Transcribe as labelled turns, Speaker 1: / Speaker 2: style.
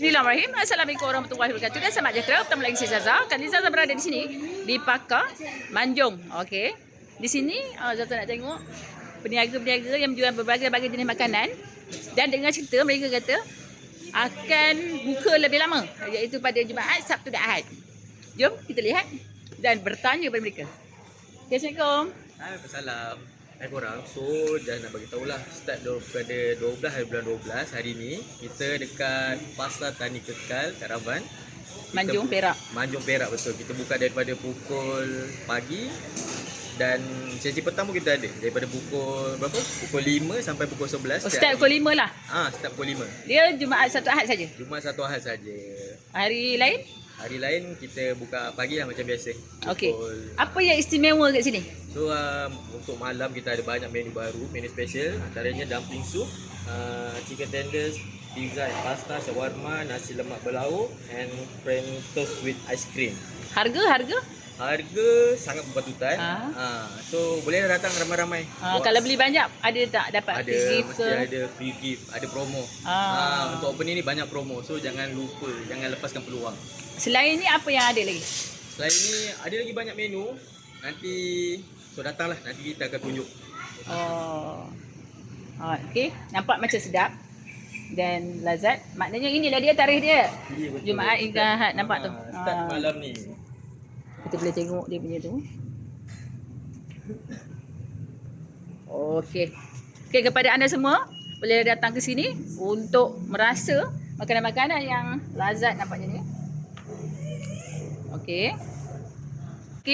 Speaker 1: Bismillahirrahmanirrahim. Assalamualaikum warahmatullahi wabarakatuh. Dan selamat sejahtera. Bertemu lagi saya Zaza. Kali Zaza berada di sini. Di Pakar Manjung. Okey. Di sini uh, Zaza nak tengok peniaga-peniaga yang menjual berbagai-bagai jenis makanan. Dan dengan cerita mereka kata akan buka lebih lama. Iaitu pada Jumaat, Sabtu dan Ahad. Jom kita lihat dan bertanya kepada mereka. Assalamualaikum.
Speaker 2: Hai, Hai korang. So, dah nak bagi tahulah start daripada 12 hari bulan 12 hari ni kita dekat Pasar Tani Kekal Karavan. Kita
Speaker 1: Manjung, Perak.
Speaker 2: Manjung Perak betul. Kita buka daripada pukul pagi dan sesi petang pun kita ada daripada pukul berapa? Pukul 5 sampai pukul 11.
Speaker 1: Oh, start pukul 5 lah.
Speaker 2: Ah, start pukul 5.
Speaker 1: Dia Jumaat, Sabtu, Ahad saja.
Speaker 2: Cuma satu Ahad saja.
Speaker 1: Hari lain?
Speaker 2: Hari lain kita buka pagi lah macam biasa.
Speaker 1: Okey. Apa yang istimewa kat sini?
Speaker 2: So um, untuk malam kita ada banyak menu baru, menu special antaranya dumpling soup, uh, chicken tenders, pizza and pasta, shawarma, nasi lemak berlauk and french toast with ice cream.
Speaker 1: Harga, harga?
Speaker 2: Harga sangat berpatutan.
Speaker 1: Ah.
Speaker 2: Uh, so boleh datang ramai-ramai. Bawa-
Speaker 1: kalau beli banyak ada tak dapat
Speaker 2: ada
Speaker 1: free gift
Speaker 2: mesti
Speaker 1: ke?
Speaker 2: ada free gift, ada promo.
Speaker 1: Ah.
Speaker 2: Ah, untuk opening ni banyak promo. So jangan lupa, jangan lepaskan peluang.
Speaker 1: Selain ni apa yang ada lagi?
Speaker 2: Selain ni ada lagi banyak menu. Nanti so datanglah nanti kita akan tunjuk.
Speaker 1: Oh. Oh, okey, nampak macam sedap dan lazat. Maknanya inilah dia tarikh dia. Jumaat hingga Ahad nampak tu.
Speaker 2: Ah, Start
Speaker 1: Ah.
Speaker 2: malam ni.
Speaker 1: Kita boleh tengok dia punya tu. Okey. Okey kepada anda semua boleh datang ke sini untuk merasa makanan-makanan yang lazat nampaknya ni. Okey.